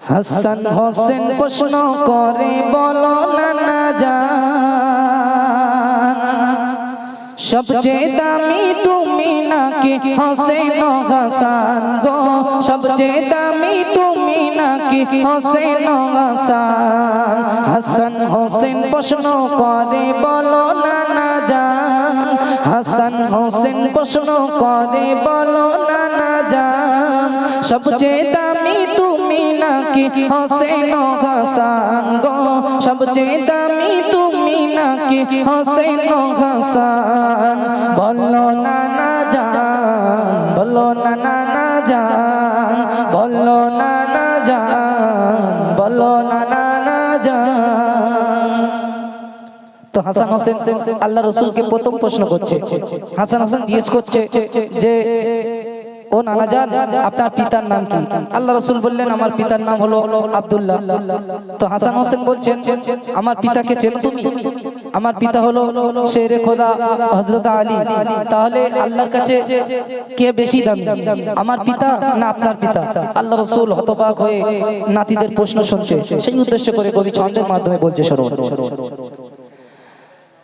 হাসান হোসেন প্রশ্ন করে, বলো সবচেয়ে দামি তুমি নাকি হোসেন হাসান গো? সবচেয়ে দামি তুমি নাকি হোসেন হাসান? হাসান হোসেন প্রশ্ন করে, বলো নানা জান হাসান হোসেন প্রশ্ন করে, বলো, নানা জান, সবচেয়ে দামি তুমি নাকি? হোসেন হাসান গো, সবচেয়ে দামি তুমি নাকি? হোসেন হাসান, বলো, নানা জান, বলো না নানা জান, বলো, নানা জান, বলো, নানা তো হাসান হোসেন আল্লাহ রসুলকে প্রথম প্রশ্ন করছে। হাসান হোসেন জিজ্ঞেস করছে যে, ও নানা জান, আপনার পিতার নাম কি? আল্লাহ রসুল বললেন, আমার পিতার নাম হলো আবদুল্লাহ। তো হাসান হোসেন বলছেন, আমার পিতাকে চেনো আমার পিতা হলো শেরে খোদা হজরত আলী। তাহলে আল্লাহর কাছে কে বেশি দামি? আমার পিতা না আপনার পিতা? আল্লাহ রসুল হতবাক হয়ে নাতিদের প্রশ্ন শুনছে। সেই উদ্দেশ্য করে কবি ছন্দের মাধ্যমে বলছে সরব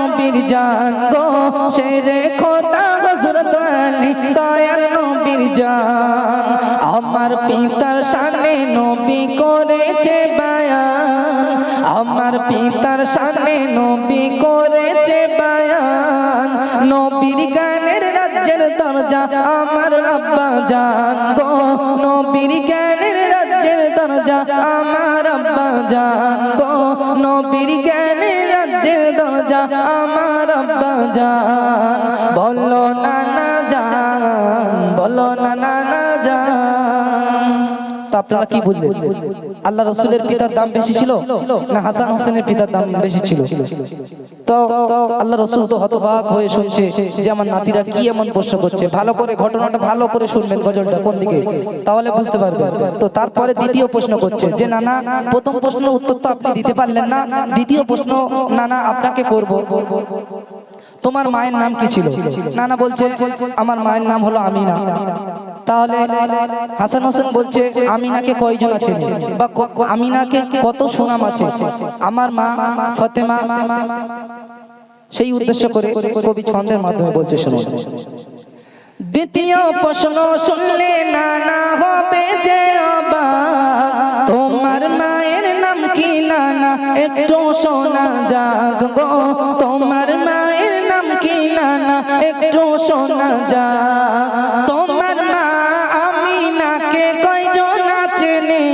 নবীর জাগো শেরে খোদা হজরত আলী দয়ার নবীর জান। আমার পিতার সামনে নবী করেছে বায়ান। আমার পিতার সামনে নবী করেছে বায়ান। নবীর গানের রাজ্যের দরজা, আমার আব্বা জান গো। নবীর জ্ঞানের রাজ্যের দরজা, আমার আব্বা জান গো। নবীর জ্ঞানের রাজ্যের দরজা, আমার আব্বা জান বলো আপনারা কি বুঝলেন আল্লাহ রসুলের পিতার দাম বেশি ছিল না হাসান হোসেনের পিতার দাম বেশি ছিল? তো আল্লাহ রসুল তো হতবাক হয়ে শুনছে যে আমার নাতিরা কি এমন প্রশ্ন করছে। ভালো করে ঘটনাটা ভালো করে শুনবেন গজলটা কোন দিকে? তাহলে বুঝতে পারবেন। তো তারপরে দ্বিতীয় প্রশ্ন করছে যে, নানা, প্রথম প্রশ্নের উত্তর তো আপনি দিতে পারলেন না। দ্বিতীয় প্রশ্ন, নানা, আপনাকে করব। তোমার মায়ের নাম কি ছিল? নানা বলছে, আমার মায়ের নাম হলো আমিনা। তাহলে হাসান হোসেন বলছে, আমিনাকে কয়জন আছে? বা আমিনাকে কত সুনাম আছে? আমার মা ফতেমা সেই উদ্দেশ্য করে কবি ছন্দের মাধ্যমে বলছে শুনুন দ্বিতীয় প্রশ্ন শুনলে নানা হবে যে তোমার মায়ের নাম কি নানা? একটু শোনা যাক গো। তোমার একটু শোনা যা। তোমার মা আমি নাকে কয়জন চেনে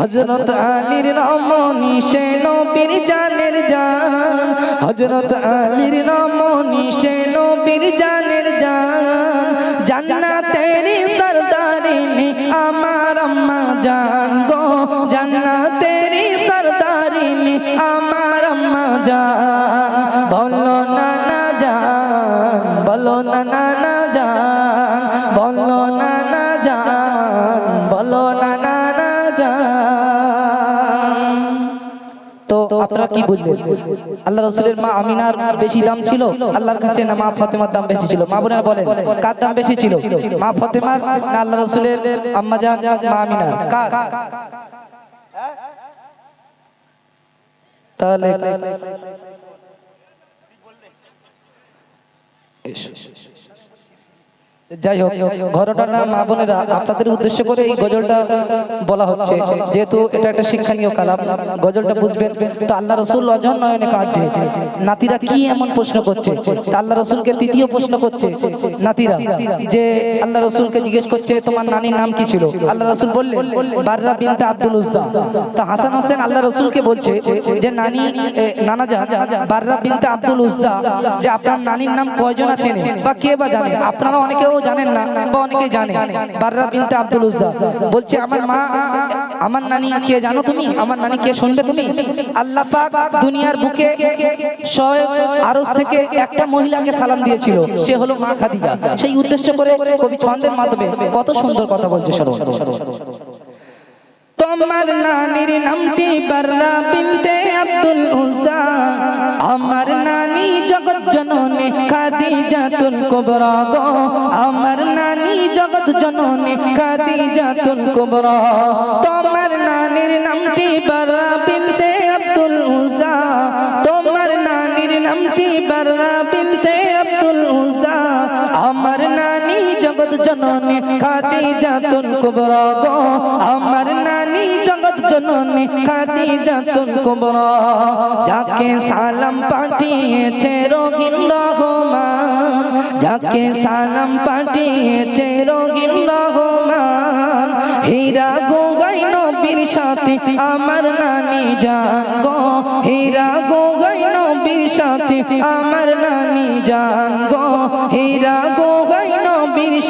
হজরত আলীর রমণী, সে নবীর জানের জান। হজরত আলীর রমণী, সে নবীর জানের জান। জান্নাতেরি সরদারিনী, আমার আম্মা জান গো। জান্নাতেরি সরদারিনী, আমার আম্মা জান। বলো না না জান, বলো না না আপনারা কি বুঝলেন আল্লাহ রসুলের মা আমিনার বেশি দাম ছিল? আল্লাহর কাছে না মা ফতেমার দাম বেশি ছিল? মা বোনেরা বলেন, কার দাম বেশি ছিল? মা ফতেমার না আল্লাহ রসুলের আম্মা জান, মা আমিনার? তাহলে। যাই হোক ঘটনার নাম মা বোনেরা আপনাদের উদ্দেশ্য করে এই গজলটা বলা হচ্ছে, যেহেতু এটা একটা শিক্ষণীয় কালাম গজলটা বুঝবেন। তো আল্লাহ রসুল অজন নয়নে কাঁদছে। নাতিরা কি এমন প্রশ্ন করছে? আল্লাহ রসুলকে তৃতীয় প্রশ্ন করছে, নাতিরা, যে আল্লাহ রসুলকে জিজ্ঞেস করছে, তোমার নানির নাম কি ছিল? আল্লাহ রসুল বললেন, বাররা বিনতে আব্দুল উজ্জা। তা হাসান হোসেন আল্লাহ রসুলকে বলছে যে, নানি নানা যা বাররা বিনতে আব্দুল উজ্জা, যে আপনার নানির নাম কয়জন আছেন বা কে বা জানে? আপনারা অনেকেও জানেন না বা অনেকে জানে। বাররা বিনতে আব্দুল উজ্জা বলছে, আমার মা, আমার নানি কে জানো তুমি? আমার নানি কে শুনবে তুমি? আল্লাহ পাক দুনিয়ার বুকে আরস থেকে একটা মহিলাকে সালাম দিয়েছিল। সে হলো মা খাদিজা। সেই উদ্দেশ্য করে কবি ছন্দের মাধ্যমে কত সুন্দর কথা বলছে, শোনো। তোমার নানির নামটি বাররা বিনতে আব্দুল উজ্জা আমার নানি জগৎ জননী খাদিজাতুল কুবরা গো। আমার নানি জগৎ জননী খাদিজাতুল কুবরা। তোমার নানির নামটি বাররা বিনতে আব্দুল উজ্জা তোমার নানির নামটি বাররা বিনতে আব্দুল উজ্জা নানি জগৎ জননী খাদিজাতুল কুবরা গো। আমার নানি জগৎ জননী খাদিজাতুল কুবরা। যাকে সালাম পাঠিয়েছে রহিম রহমান, যাকে সালাম পাঠিয়েছে রহিম রহমান। হীরা গোগাই নবীর সাথে, আমার নানি জান গো। হীরা গোগাই নবীর সাথে, আমার নানি জান গো। হীরা নবীর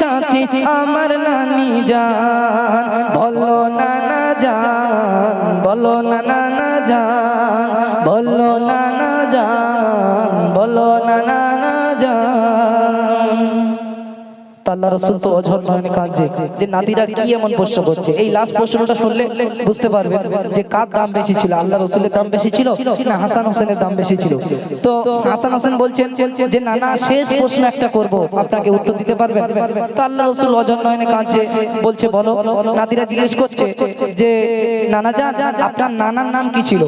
সাথে আমার নানি যান বলো নানা যান বলো নানা যান বলো নানা যান বলো নানা আল্লাহ রসুল তো অঝর নয়নে কাঁদছে যে নাতিরা কি এমন প্রশ্ন করছে? এই লাস্ট প্রশ্নটা শুনলে বুঝতে পারবেন যে কার দাম বেশি ছিল? আল্লাহ রসুলের দাম বেশি ছিল না হাসান হোসেনের দাম বেশি ছিল? তো হাসান হোসেন বলছেন যে নানা শেষ প্রশ্ন একটা করব। আপনাকে উত্তর দিতে পারবেন? তা আল্লাহ রসুল অঝর নয়নে কাঁদছে বলছে, বলো। নাতিরা জিজ্ঞেস করছে যে, নানা যা আপনার নানার নাম কি ছিল?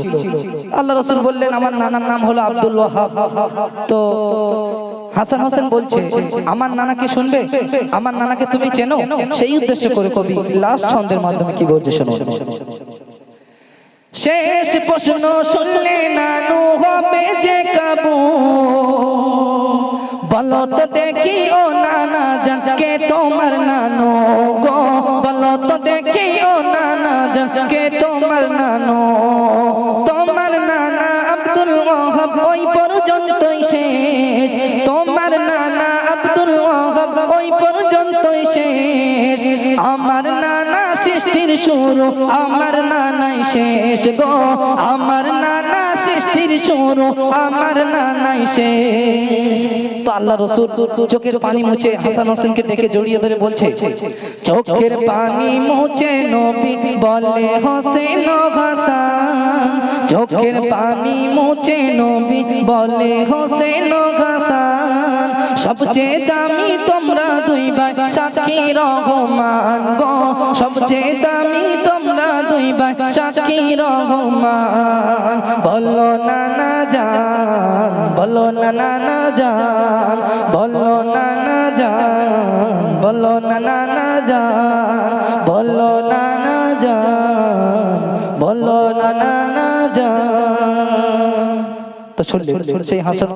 আল্লাহ রসুল বললেন, আমার নানার নাম হলো আব্দুল ওয়াহাব। তো হাসান হোসেন বলছে আমার নানাকে শুনবে? আমার নানাকে তুমি চেনো? সেই উদ্দেশ্য করে কবি লাস্ট ছন্দের মাধ্যমে কি বলছে শোনো? শেষ প্রশ্ন শুনলে নানু হবে যে কাবু। বলো তো দেখি ও নানা জান কে তোমার নানু গো। বলো তো দেখি ও নানা জান কে তোমার নানু। তোমার নানা আব্দুল ওয়াহাব ওই পর্যন্তই পর্যন্তই শেষ, আমার নানা সৃষ্টির শুরু, আমার নানাই শেষ গো। আমার নানা সৃষ্টির শুরু, আমার নানাই শেষ। তো আল্লাহ রসুল চোখের পানি মুছে হাসান হোসেনকে ডেকে জড়িয়ে ধরে বলছে, চোখের পানি মুছে নবী বলে হোসেন চোখের পানি মুছে নবী বলে হোসেন সবচেয়ে দামি তোমরা দুই ভাই সাক্ষী রহমান গো। সবচেয়ে দামি তোমরা দুই ভাই সাক্ষী রহমান। বলো নানা জান। বলো না যান বলো নানা যান বলো না যান বলো নানা যান বলো না নানা জান। তো শুনলে, সেই হাসান